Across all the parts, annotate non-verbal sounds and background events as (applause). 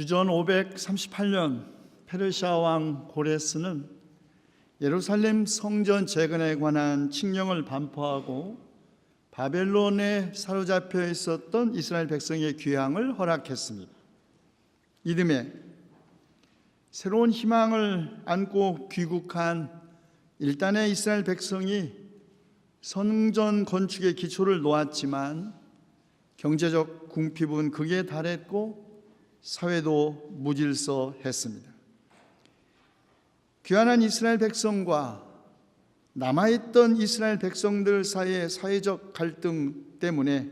주전 538년 페르시아 왕 고레스는 예루살렘 성전 재건에 관한 칙령을 반포하고 바벨론에 사로잡혀 있었던 이스라엘 백성의 귀향을 허락했습니다. 이듬해 새로운 희망을 안고 귀국한 일단의 이스라엘 백성이 성전 건축의 기초를 놓았지만 경제적 궁핍은 극에 달했고 사회도 무질서했습니다. 귀환한 이스라엘 백성과 남아있던 이스라엘 백성들 사이의 사회적 갈등 때문에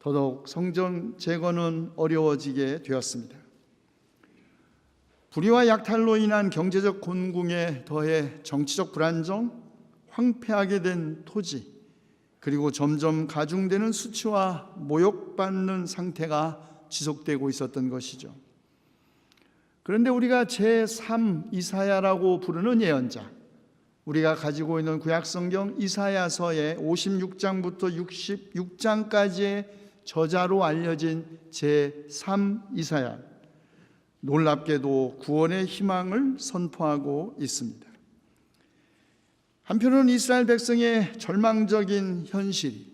더더욱 성전 재건은 어려워지게 되었습니다. 불의와 약탈로 인한 경제적 곤궁에 더해 정치적 불안정, 황폐하게 된 토지, 그리고 점점 가중되는 수치와 모욕받는 상태가 지속되고 있었던 것이죠. 그런데 우리가 제3 이사야라고 부르는 예언자, 우리가 가지고 있는 구약성경 이사야서의 56장부터 66장까지의 저자로 알려진 제3 이사야, 놀랍게도 구원의 희망을 선포하고 있습니다. 한편으로는 이스라엘 백성의 절망적인 현실이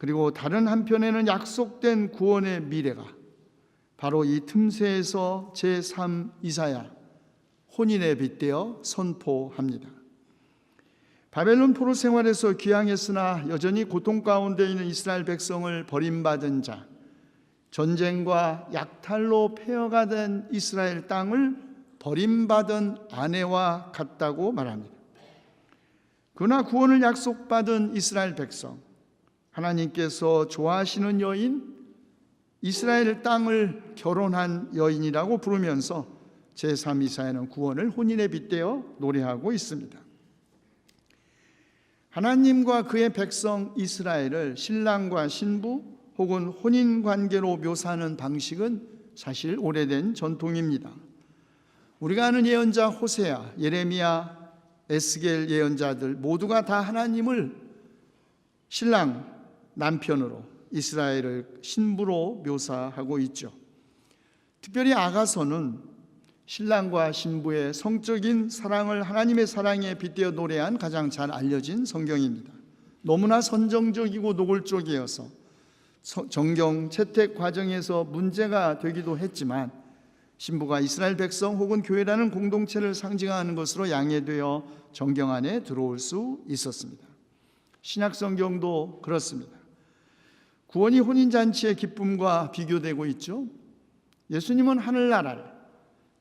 그리고 다른 한편에는 약속된 구원의 미래가 바로 이 틈새에서 제3 이사야 혼인에 빗대어 선포합니다. 바벨론 포로 생활에서 귀향했으나 여전히 고통 가운데 있는 이스라엘 백성을 버림받은 자, 전쟁과 약탈로 폐허가 된 이스라엘 땅을 버림받은 아내와 같다고 말합니다. 그러나 구원을 약속받은 이스라엘 백성, 하나님께서 좋아하시는 여인, 이스라엘 땅을 결혼한 여인이라고 부르면서 제3이사야는 구원을 혼인에 빗대어 노래하고 있습니다. 하나님과 그의 백성 이스라엘을 신랑과 신부 혹은 혼인 관계로 묘사하는 방식은 사실 오래된 전통입니다. 우리가 아는 예언자 호세아, 예레미야, 에스겔 예언자들 모두가 다 하나님을 신랑 남편으로 이스라엘을 신부로 묘사하고 있죠. 특별히 아가서는 신랑과 신부의 성적인 사랑을 하나님의 사랑에 빗대어 노래한 가장 잘 알려진 성경입니다. 너무나 선정적이고 노골적이어서 정경 채택 과정에서 문제가 되기도 했지만 신부가 이스라엘 백성 혹은 교회라는 공동체를 상징하는 것으로 양해되어 정경 안에 들어올 수 있었습니다. 신약 성경도 그렇습니다. 구원이 혼인잔치의 기쁨과 비교되고 있죠. 예수님은 하늘나라를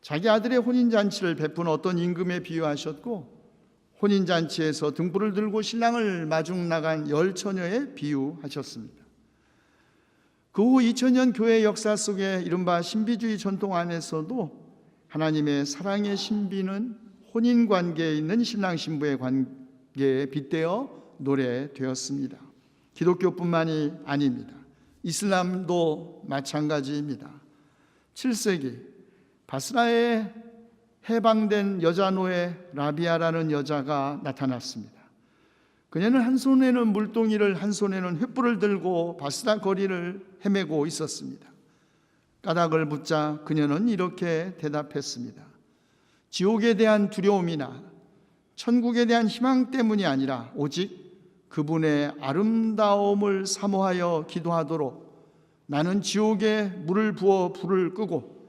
자기 아들의 혼인잔치를 베푼 어떤 임금에 비유하셨고 혼인잔치에서 등불을 들고 신랑을 마중 나간 열 처녀에 비유하셨습니다. 그 후 2000년 교회 역사 속에 이른바 신비주의 전통 안에서도 하나님의 사랑의 신비는 혼인 관계에 있는 신랑 신부의 관계에 빗대어 노래되었습니다. 기독교뿐만이 아닙니다. 이슬람도 마찬가지입니다. 7세기 바스라에 해방된 여자 노예 라비아라는 여자가 나타났습니다. 그녀는 한 손에는 물동이를 한 손에는 횃불을 들고 바스라 거리를 헤매고 있었습니다. 까닭을 묻자 그녀는 이렇게 대답했습니다. 지옥에 대한 두려움이나 천국에 대한 희망 때문이 아니라 오직 그분의 아름다움을 사모하여 기도하도록 나는 지옥에 물을 부어 불을 끄고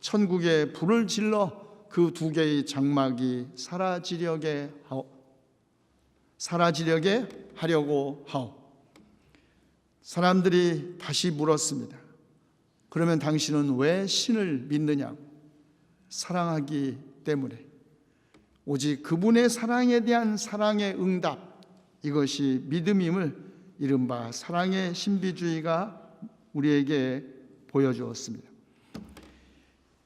천국에 불을 질러 그 두 개의 장막이 사라지려게 하오. 사라지려게 하려고 하오. 사람들이 다시 물었습니다. 그러면 당신은 왜 신을 믿느냐고? 사랑하기 때문에. 오직 그분의 사랑에 대한 사랑의 응답, 이것이 믿음임을 이른바 사랑의 신비주의가 우리에게 보여주었습니다.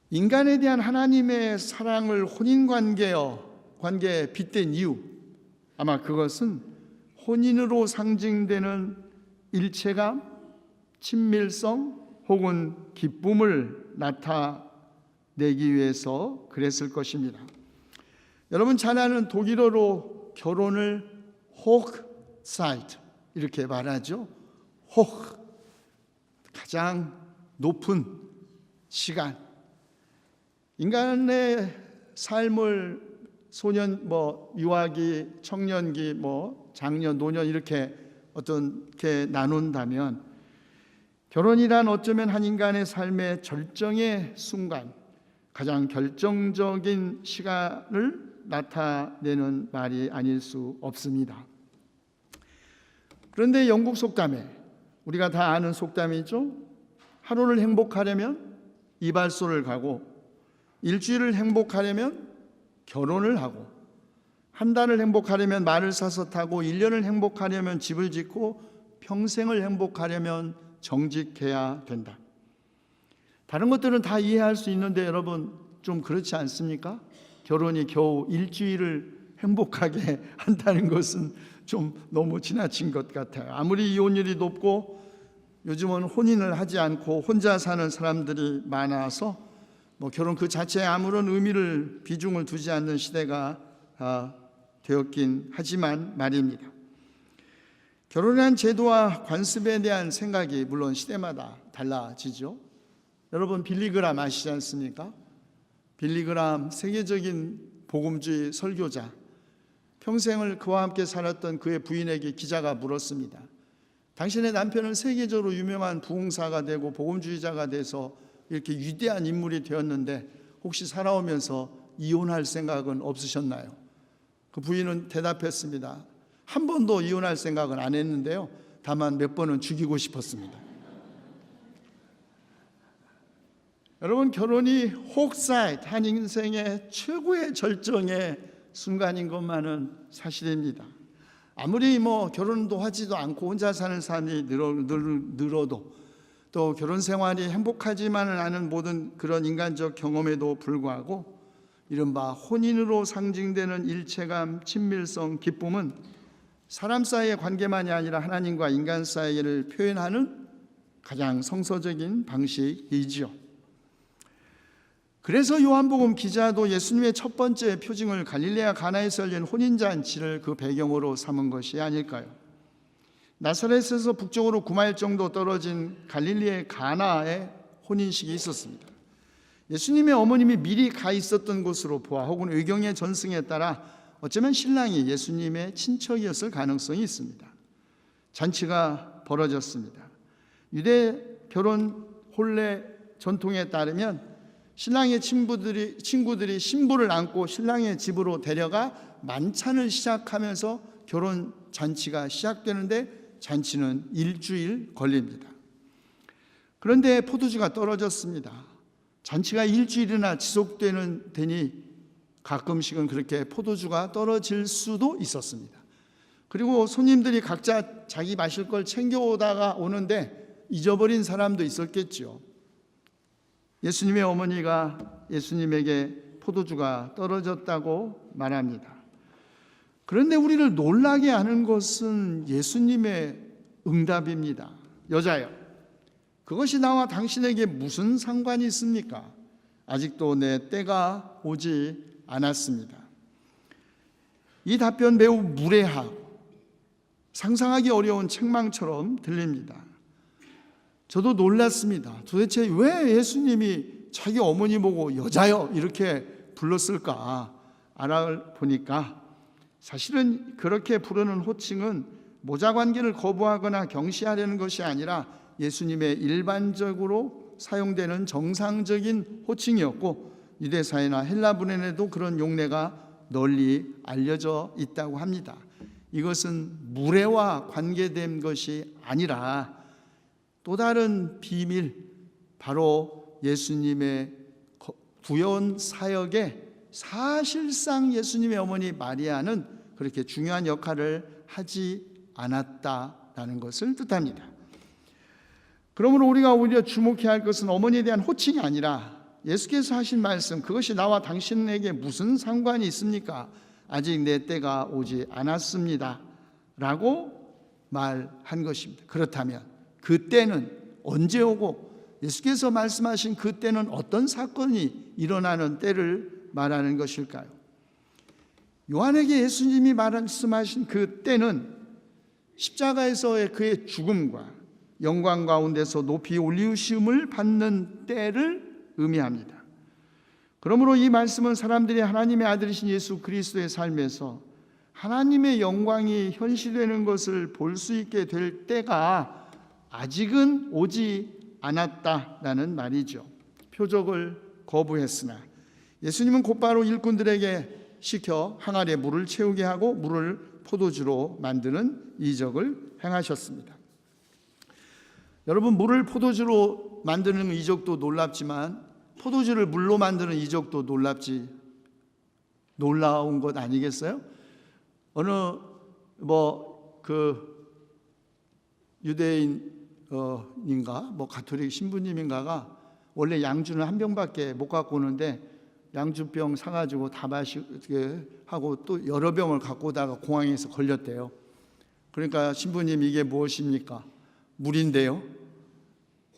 인간에 대한 하나님의 사랑을 혼인 관계여 관계에 빗댄 이유 아마 그것은 혼인으로 상징되는 일체감, 친밀성 혹은 기쁨을 나타내기 위해서 그랬을 것입니다. 여러분 잘 아는 독일어로 결혼을 호크사이트 이렇게 말하죠. 호크 가장 높은 시간. 인간의 삶을 소년 뭐 유아기, 청년기, 뭐 장년, 노년 이렇게 어떤 게 나눈다면 결혼이란 어쩌면 한 인간의 삶의 절정의 순간, 가장 결정적인 시간을 나타내는 말이 아닐 수 없습니다. 그런데 영국 속담에 우리가 다 아는 속담이죠. 하루를 행복하려면 이발소를 가고 일주일을 행복하려면 결혼을 하고 한 달을 행복하려면 말을 사서 타고 1년을 행복하려면 집을 짓고 평생을 행복하려면 정직해야 된다. 다른 것들은 다 이해할 수 있는데 여러분 좀 그렇지 않습니까? 결혼이 겨우 일주일을 행복하게 (laughs) 한다는 것은 좀 너무 지나친 것 같아요. 아무리 이혼율이 높고 요즘은 혼인을 하지 않고 혼자 사는 사람들이 많아서 뭐 결혼 그 자체에 아무런 의미를 비중을 두지 않는 시대가 아, 되었긴 하지만 말입니다. 결혼한 제도와 관습에 대한 생각이 물론 시대마다 달라지죠. 여러분 빌리그람 아시지 않습니까? 빌리그람 세계적인 복음주의 설교자 평생을 그와 함께 살았던 그의 부인에게 기자가 물었습니다. 당신의 남편은 세계적으로 유명한 부흥사가 되고 복음주의자가 돼서 이렇게 위대한 인물이 되었는데 혹시 살아오면서 이혼할 생각은 없으셨나요? 그 부인은 대답했습니다. 한 번도 이혼할 생각은 안 했는데요. 다만 몇 번은 죽이고 싶었습니다. 여러분 결혼이 혹사이트 한 인생의 최고의 절정의 순간인 것만은 사실입니다. 아무리 뭐 결혼도 하지도 않고 혼자 사는 사람이 늘어, 늘, 늘어도 또 결혼 생활이 행복하지만은 않은 모든 그런 인간적 경험에도 불구하고 이른바 혼인으로 상징되는 일체감, 친밀성, 기쁨은 사람 사이의 관계만이 아니라 하나님과 인간 사이를 표현하는 가장 성서적인 방식이지요. 그래서 요한복음 기자도 예수님의 첫 번째 표징을 갈릴레아 가나에서 열린 혼인잔치를 그 배경으로 삼은 것이 아닐까요? 나사렛에서 북쪽으로 9마일 정도 떨어진 갈릴리의 가나에 혼인식이 있었습니다. 예수님의 어머님이 미리 가 있었던 곳으로 보아 혹은 의경의 전승에 따라 어쩌면 신랑이 예수님의 친척이었을 가능성이 있습니다. 잔치가 벌어졌습니다. 유대 결혼 혼례 전통에 따르면 신랑의 친구들이 친구들이 신부를 안고 신랑의 집으로 데려가 만찬을 시작하면서 결혼 잔치가 시작되는데 잔치는 일주일 걸립니다. 그런데 포도주가 떨어졌습니다. 잔치가 일주일이나 지속되는 되니 가끔씩은 그렇게 포도주가 떨어질 수도 있었습니다. 그리고 손님들이 각자 자기 마실 걸 챙겨오다가 오는데 잊어버린 사람도 있었겠죠. 예수님의 어머니가 예수님에게 포도주가 떨어졌다고 말합니다. 그런데 우리를 놀라게 하는 것은 예수님의 응답입니다. 여자여, 그것이 나와 당신에게 무슨 상관이 있습니까? 아직도 내 때가 오지 않았습니다. 이 답변 매우 무례하고 상상하기 어려운 책망처럼 들립니다. 저도 놀랐습니다. 도대체 왜 예수님이 자기 어머니 보고 여자여 이렇게 불렀을까 알아보니까 사실은 그렇게 부르는 호칭은 모자 관계를 거부하거나 경시하려는 것이 아니라 예수님의 일반적으로 사용되는 정상적인 호칭이었고 유대사회나 헬라 문헌에도 그런 용례가 널리 알려져 있다고 합니다. 이것은 무례와 관계된 것이 아니라 또 다른 비밀 바로 예수님의 구원 사역에 사실상 예수님의 어머니 마리아는 그렇게 중요한 역할을 하지 않았다라는 것을 뜻합니다. 그러므로 우리가 오히려 주목해야 할 것은 어머니에 대한 호칭이 아니라 예수께서 하신 말씀 그것이 나와 당신에게 무슨 상관이 있습니까? 아직 내 때가 오지 않았습니다. 라고 말한 것입니다. 그렇다면 그때는 언제 오고 예수께서 말씀하신 그때는 어떤 사건이 일어나는 때를 말하는 것일까요? 요한에게 예수님이 말씀하신 그 때는 십자가에서의 그의 죽음과 영광 가운데서 높이 올리우심을 받는 때를 의미합니다. 그러므로 이 말씀은 사람들이 하나님의 아들이신 예수 그리스도의 삶에서 하나님의 영광이 현실되는 것을 볼 수 있게 될 때가 아직은 오지 않았다라는 말이죠. 표적을 거부했으나 예수님은 곧바로 일꾼들에게 시켜 항아리에 물을 채우게 하고 물을 포도주로 만드는 이적을 행하셨습니다. 여러분 물을 포도주로 만드는 이적도 놀랍지만 포도주를 물로 만드는 이적도 놀랍지 놀라운 것 아니겠어요? 어느 뭐 그 유대인 인가 뭐 가톨릭 신부님인가가 원래 양주는 한 병밖에 못 갖고 오는데 양주병 사가지고 다 마시게 하고 또 여러 병을 갖고 오다가 공항에서 걸렸대요. 그러니까 신부님 이게 무엇입니까? 물인데요.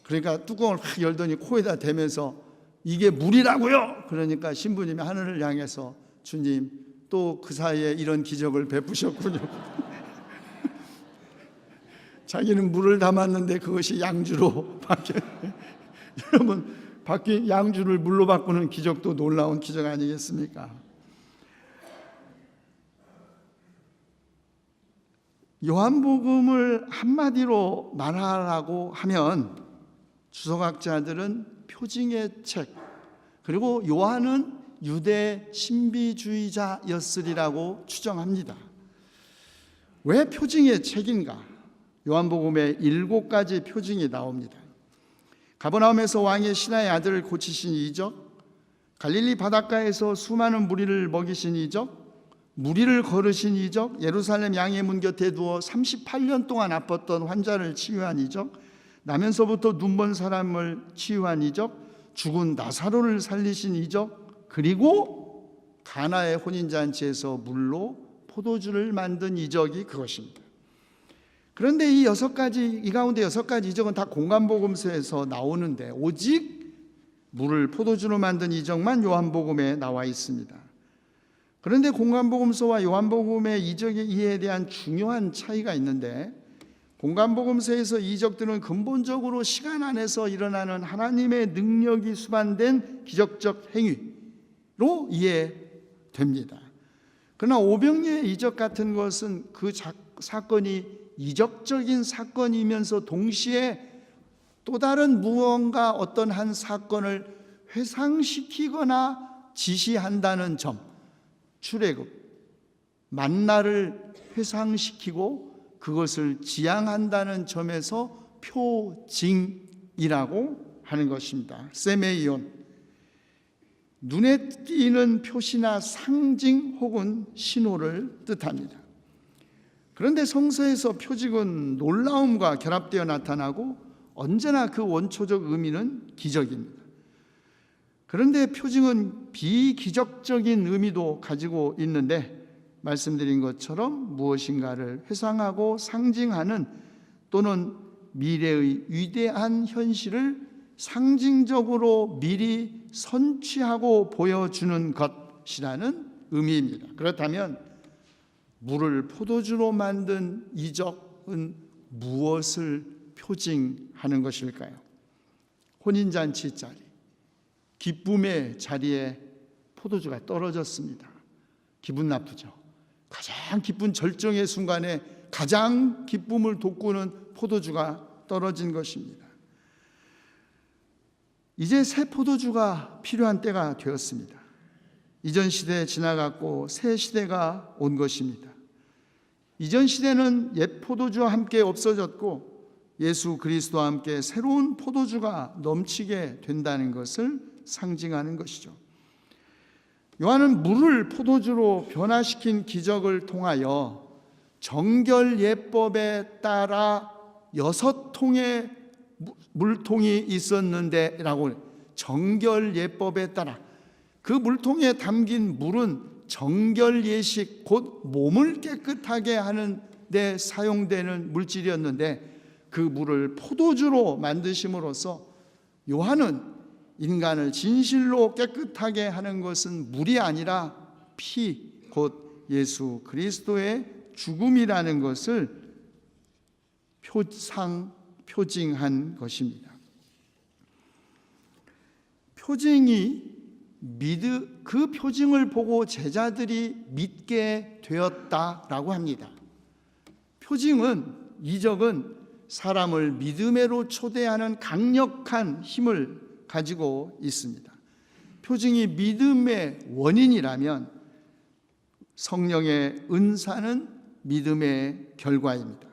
그러니까 뚜껑을 확 열더니 코에다 대면서 이게 물이라고요. 그러니까 신부님이 하늘을 향해서 주님 또 그 사이에 이런 기적을 베푸셨군요. (laughs) 자기는 물을 담았는데 그것이 양주로 (laughs) 바뀌. 여러분 바뀐 양주를 물로 바꾸는 기적도 놀라운 기적 아니겠습니까? 요한복음을 한마디로 말하라고 하면 주석학자들은 표징의 책 그리고 요한은 유대 신비주의자였으리라고 추정합니다. 왜 표징의 책인가? 요한복음에 일곱 가지 표징이 나옵니다. 가버나움에서 왕의 신하의 아들을 고치신 이적, 갈릴리 바닷가에서 수많은 무리를 먹이신 이적, 무리를 걸으신 이적, 예루살렘 양의 문 곁에 두어 38년 동안 아팠던 환자를 치유한 이적, 나면서부터 눈먼 사람을 치유한 이적, 죽은 나사로를 살리신 이적, 그리고 가나의 혼인잔치에서 물로 포도주를 만든 이적이 그것입니다. 그런데 이 여섯 가지 이 가운데 여섯 가지 이적은 다 공간복음서에서 나오는데 오직 물을 포도주로 만든 이적만 요한복음에 나와 있습니다. 그런데 공간복음서와 요한복음의 이적의 이해에 대한 중요한 차이가 있는데 공간복음서에서 이적들은 근본적으로 시간 안에서 일어나는 하나님의 능력이 수반된 기적적 행위로 이해됩니다. 그러나 오병리의 이적 같은 것은 그 사건이 이적적인 사건이면서 동시에 또 다른 무언가 어떤 한 사건을 회상시키거나 지시한다는 점, 출애굽, 만나를 회상시키고 그것을 지향한다는 점에서 표징이라고 하는 것입니다. 세메이온 눈에 띄는 표시나 상징 혹은 신호를 뜻합니다. 그런데 성서에서 표직은 놀라움과 결합되어 나타나고 언제나 그 원초적 의미는 기적입니다. 그런데 표징은 비기적적인 의미도 가지고 있는데 말씀드린 것처럼 무엇인가를 회상하고 상징하는 또는 미래의 위대한 현실을 상징적으로 미리 선취하고 보여주는 것이라는 의미입니다. 그렇다면 물을 포도주로 만든 이적은 무엇을 표징하는 것일까요? 혼인잔치 자리, 기쁨의 자리에 포도주가 떨어졌습니다. 기분 나쁘죠. 가장 기쁜 절정의 순간에 가장 기쁨을 돋구는 포도주가 떨어진 것입니다. 이제 새 포도주가 필요한 때가 되었습니다. 이전 시대 지나갔고 새 시대가 온 것입니다. 이전 시대는 옛 포도주와 함께 없어졌고 예수 그리스도와 함께 새로운 포도주가 넘치게 된다는 것을 상징하는 것이죠. 요한은 물을 포도주로 변화시킨 기적을 통하여 정결 예법에 따라 여섯 통의 물통이 있었는데라고 정결 예법에 따라 그 물통에 담긴 물은 정결 예식 곧 몸을 깨끗하게 하는 데 사용되는 물질이었는데 그 물을 포도주로 만드심으로써 요한은 인간을 진실로 깨끗하게 하는 것은 물이 아니라 피 곧 예수 그리스도의 죽음이라는 것을 표상 표징한 것입니다. 표징이 믿으 그 표징을 보고 제자들이 믿게 되었다라고 합니다. 표징은 이적은 사람을 믿음으로 초대하는 강력한 힘을 가지고 있습니다. 표징이 믿음의 원인이라면 성령의 은사는 믿음의 결과입니다.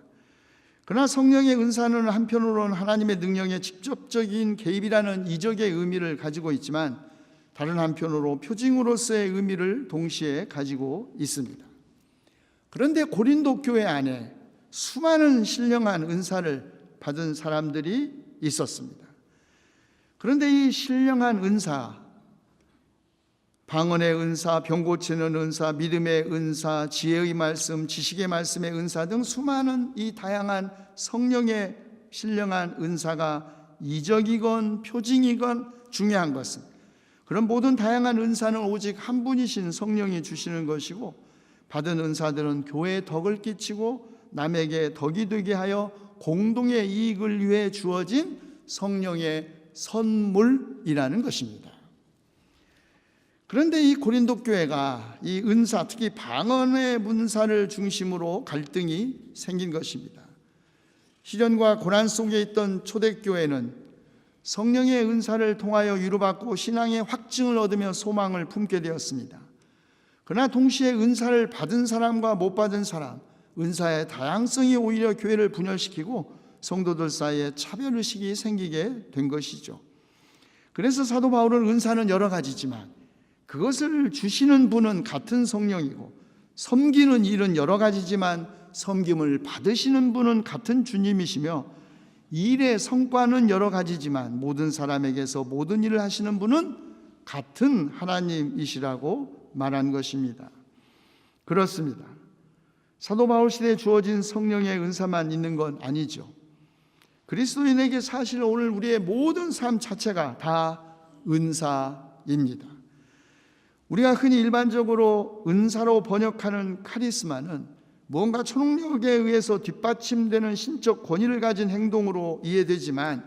그러나 성령의 은사는 한편으로는 하나님의 능력의 직접적인 개입이라는 이적의 의미를 가지고 있지만 다른 한편으로 표징으로서의 의미를 동시에 가지고 있습니다. 그런데 고린도 교회 안에 수많은 신령한 은사를 받은 사람들이 있었습니다. 그런데 이 신령한 은사, 방언의 은사, 병 고치는 은사, 믿음의 은사, 지혜의 말씀, 지식의 말씀의 은사 등 수많은 이 다양한 성령의 신령한 은사가 이적이건 표징이건 중요한 것은 그런 모든 다양한 은사는 오직 한 분이신 성령이 주시는 것이고 받은 은사들은 교회에 덕을 끼치고 남에게 덕이 되게 하여 공동의 이익을 위해 주어진 성령의 선물이라는 것입니다. 그런데 이 고린도 교회가 이 은사, 특히 방언의 문사를 중심으로 갈등이 생긴 것입니다. 시련과 고난 속에 있던 초대 교회는 성령의 은사를 통하여 위로받고 신앙의 확증을 얻으며 소망을 품게 되었습니다. 그러나 동시에 은사를 받은 사람과 못 받은 사람, 은사의 다양성이 오히려 교회를 분열시키고 성도들 사이에 차별의식이 생기게 된 것이죠. 그래서 사도 바울은 은사는 여러 가지지만 그것을 주시는 분은 같은 성령이고 섬기는 일은 여러 가지지만 섬김을 받으시는 분은 같은 주님이시며 일의 성과는 여러 가지지만 모든 사람에게서 모든 일을 하시는 분은 같은 하나님이시라고 말한 것입니다. 그렇습니다. 사도 바울 시대에 주어진 성령의 은사만 있는 건 아니죠. 그리스도인에게 사실 오늘 우리의 모든 삶 자체가 다 은사입니다. 우리가 흔히 일반적으로 은사로 번역하는 카리스마는 무언가 초능력에 의해서 뒷받침되는 신적 권위를 가진 행동으로 이해되지만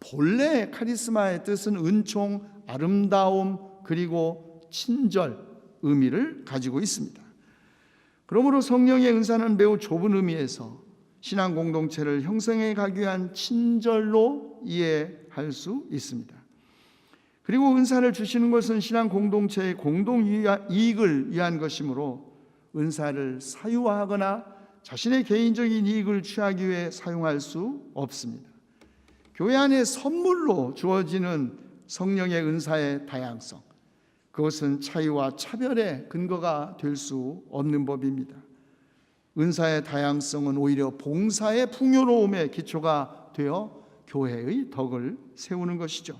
본래 카리스마의 뜻은 은총, 아름다움, 그리고 친절 의미를 가지고 있습니다. 그러므로 성령의 은사는 매우 좁은 의미에서 신앙 공동체를 형성해 가기 위한 친절로 이해할 수 있습니다. 그리고 은사를 주시는 것은 신앙 공동체의 공동 이익을 위한 것이므로 은사를 사유화하거나 자신의 개인적인 이익을 취하기 위해 사용할 수 없습니다. 교회 안에 선물로 주어지는 성령의 은사의 다양성, 그것은 차이와 차별의 근거가 될 수 없는 법입니다. 은사의 다양성은 오히려 봉사의 풍요로움의 기초가 되어 교회의 덕을 세우는 것이죠.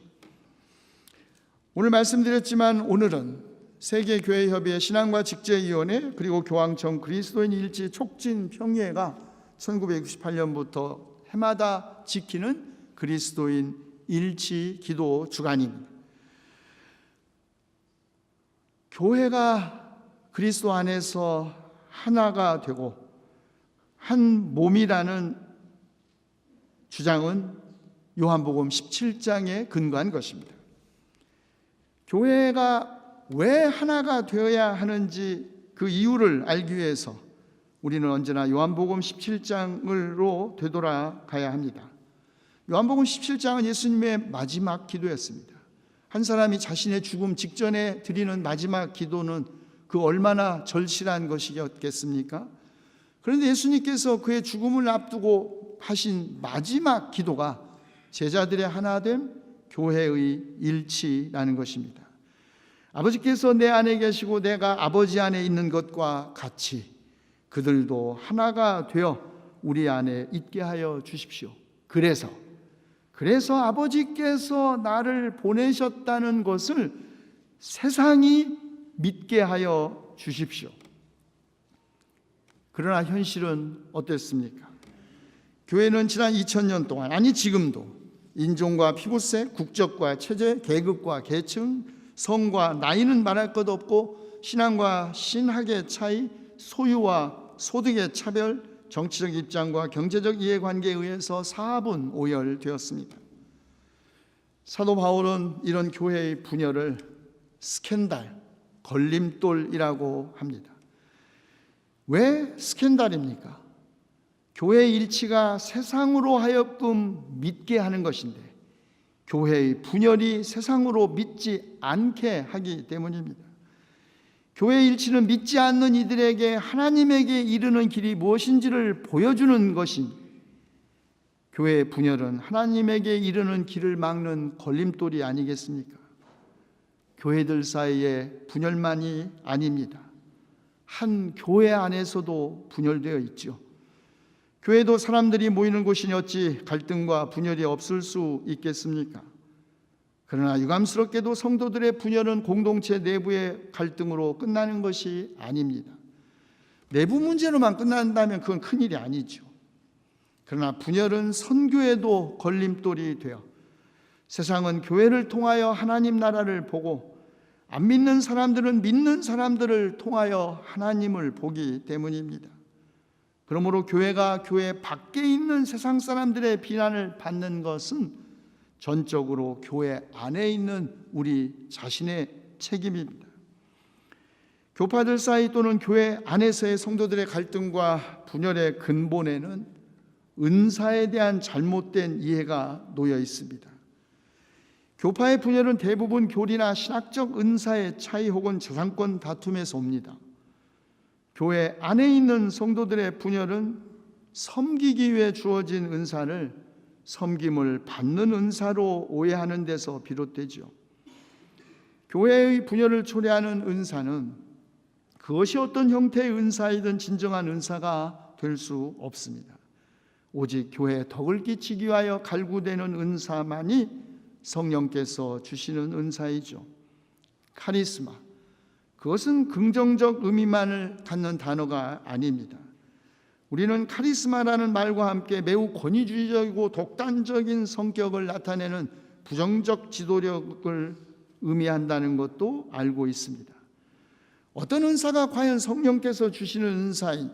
오늘 말씀드렸지만 오늘은 세계교회협의회 신앙과 직제위원회 그리고 교황청 그리스도인 일치 촉진 평의회가 1968년부터 해마다 지키는 그리스도인 일치 기도 주간입니다. 교회가 그리스도 안에서 하나가 되고 한 몸이라는 주장은 요한복음 17장에 근거한 것입니다. 교회가 왜 하나가 되어야 하는지 그 이유를 알기 위해서 우리는 언제나 요한복음 17장으로 되돌아가야 합니다. 요한복음 17장은 예수님의 마지막 기도였습니다. 한 사람이 자신의 죽음 직전에 드리는 마지막 기도는 그 얼마나 절실한 것이었겠습니까? 그런데 예수님께서 그의 죽음을 앞두고 하신 마지막 기도가 제자들의 하나됨, 교회의 일치라는 것입니다. 아버지께서 내 안에 계시고 내가 아버지 안에 있는 것과 같이 그들도 하나가 되어 우리 안에 있게 하여 주십시오. 그래서 그래서 아버지께서 나를 보내셨다는 것을 세상이 믿게 하여 주십시오. 그러나 현실은 어땠습니까? 교회는 지난 2000년 동안 아니 지금도 인종과 피부색, 국적과 체제, 계급과 계층, 성과 나이는 말할 것 없고 신앙과 신학의 차이, 소유와 소득의 차별, 정치적 입장과 경제적 이해관계에 의해서 사분 오열되었습니다. 사도 바울은 이런 교회의 분열을 스캔들, 걸림돌이라고 합니다. 왜 스캔들입니까? 교회 일치가 세상으로 하여금 믿게 하는 것인데 교회의 분열이 세상으로 믿지 않게 하기 때문입니다. 교회 일치는 믿지 않는 이들에게 하나님에게 이르는 길이 무엇인지를 보여주는 것이 교회의 분열은 하나님에게 이르는 길을 막는 걸림돌이 아니겠습니까? 교회들 사이의 분열만이 아닙니다. 한 교회 안에서도 분열되어 있죠. 교회도 사람들이 모이는 어찌 갈등과 분열이 없을 수 있겠습니까? 그러나 유감스럽게도 성도들의 분열은 공동체 내부의 갈등으로 끝나는 것이 아닙니다. 내부 문제로만 끝난다면 그건 큰일이 아니죠. 그러나 분열은 선교에도 걸림돌이 되어 세상은 교회를 통하여 하나님 나라를 보고 안 믿는 사람들은 믿는 사람들을 통하여 하나님을 보기 때문입니다. 그러므로 교회가 교회 밖에 있는 세상 사람들의 비난을 받는 것은 전적으로 교회 안에 있는 우리 자신의 책임입니다. 교파들 사이 또는 교회 안에서의 성도들의 갈등과 분열의 근본에는 은사에 대한 잘못된 이해가 놓여 있습니다. 교파의 분열은 대부분 교리나 신학적 은사의 차이 혹은 재산권 다툼에서 옵니다. 교회 안에 있는 성도들의 분열은 섬기기 위해 주어진 은사를 섬김을 받는 은사로 오해하는 데서 비롯되죠. 교회의 분열을 초래하는 은사는 그것이 어떤 형태의 은사이든 진정한 은사가 될 수 없습니다. 오직 교회에 덕을 끼치기 위하여 갈구되는 은사만이 성령께서 주시는 은사이죠. 카리스마. 그것은 긍정적 의미만을 갖는 단어가 아닙니다. 우리는 카리스마라는 말과 함께 매우 권위주의적이고 독단적인 성격을 나타내는 부정적 지도력을 의미한다는 것도 알고 있습니다. 어떤 은사가 과연 성령께서 주시는 은사인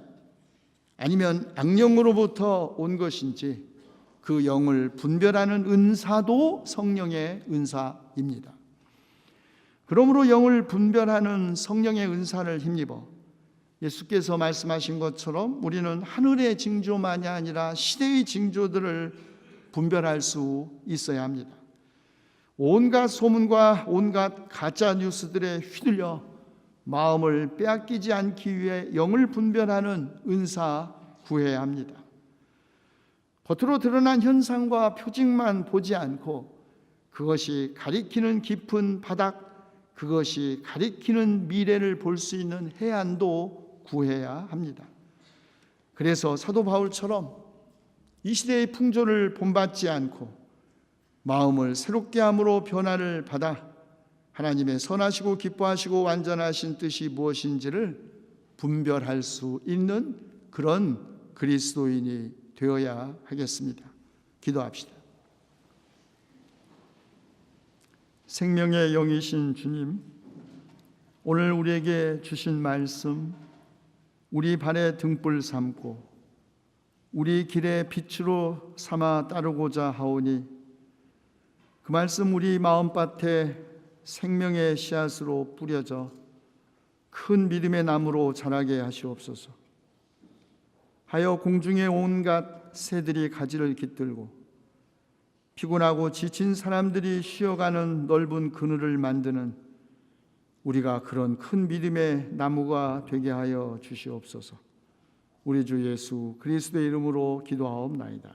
아니면 악령으로부터 온 것인지 그 영을 분별하는 은사도 성령의 은사입니다. 그러므로 영을 분별하는 성령의 은사를 힘입어 예수께서 말씀하신 것처럼 우리는 하늘의 징조만이 아니라 시대의 징조들을 분별할 수 있어야 합니다. 온갖 소문과 온갖 가짜 뉴스들에 휘둘려 마음을 빼앗기지 않기 위해 영을 분별하는 은사 구해야 합니다. 겉으로 드러난 현상과 표징만 보지 않고 그것이 가리키는 깊은 바닥, 그것이 가리키는 미래를 볼 수 있는 해안도 구해야 합니다. 그래서 사도 바울처럼 이 시대의 풍조를 본받지 않고 마음을 새롭게 함으로 변화를 받아 하나님의 선하시고 기뻐하시고 완전하신 뜻이 무엇인지를 분별할 수 있는 그런 그리스도인이 되어야 하겠습니다. 기도합시다. 생명의 영이신 주님, 오늘 우리에게 주신 말씀, 우리 발에 등불 삼고 우리 길에 빛으로 삼아 따르고자 하오니 그 말씀 우리 마음밭에 생명의 씨앗으로 뿌려져 큰 믿음의 나무로 자라게 하시옵소서. 하여 공중의 온갖 새들이 가지를 깃들고 피곤하고 지친 사람들이 쉬어가는 넓은 그늘을 만드는 우리가 그런 큰 믿음의 나무가 되게 하여 주시옵소서. 우리 주 예수 그리스도의 이름으로 기도하옵나이다.